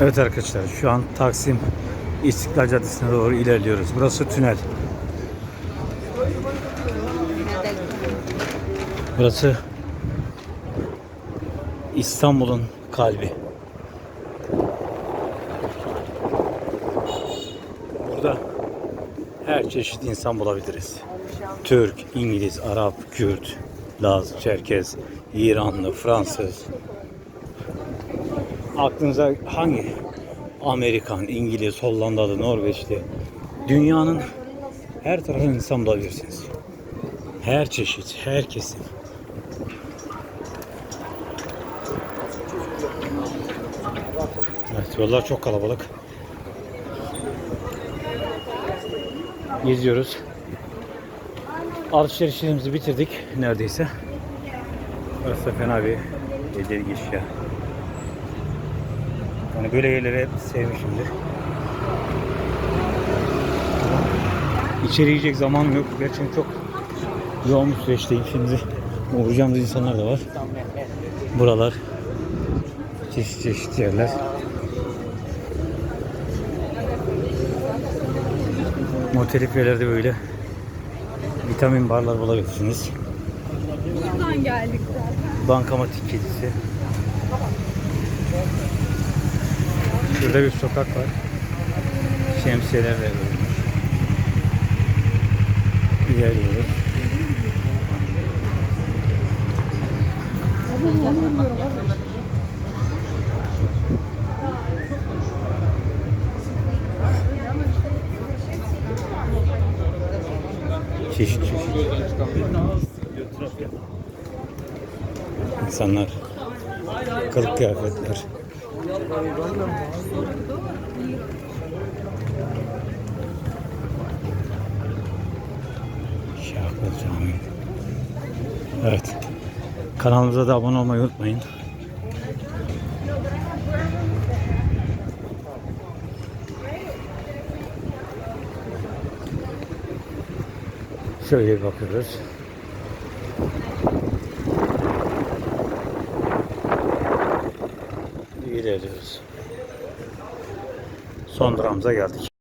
Evet arkadaşlar şu an Taksim İstiklal Caddesi'ne doğru ilerliyoruz. Burası tünel. Burası İstanbul'un kalbi. Burada her çeşit insan bulabiliriz. Türk, İngiliz, Arap, Kürt, Laz, Çerkez, İranlı, Fransız. Aklınıza hangi Amerikan, İngiliz, Hollandalı, Norveçli dünyanın her tarafından insan bulabilirsiniz. Her çeşit, her. Evet, yollar çok kalabalık. Geziyoruz. Alışverişlerimizi bitirdik neredeyse. Burası fena bir gece giriş ya. Yani böyle yerleri hep sevmişimdir. İçeri yiyecek zamanım yok. Gerçekten çok yoğun bir süreçteyim şimdi. Uğrayacağımız insanlar da var. Buralar çeşit çeşit yerler. Moteliflerde böyle vitamin barlar bulabilirsiniz. Buradan geldik zaten. Bankamatik kedisi. Şurada bir sokak var. Şemsiyeler de böyle. İlerliyoruz. Çeşit çeşit. İnsanlar kılık kıyafetler. Şahkol Camii. Evet. Kanalımıza da abone olmayı unutmayın. Şöyle bakıyoruz. İlerliyoruz. Son durağımıza geldik.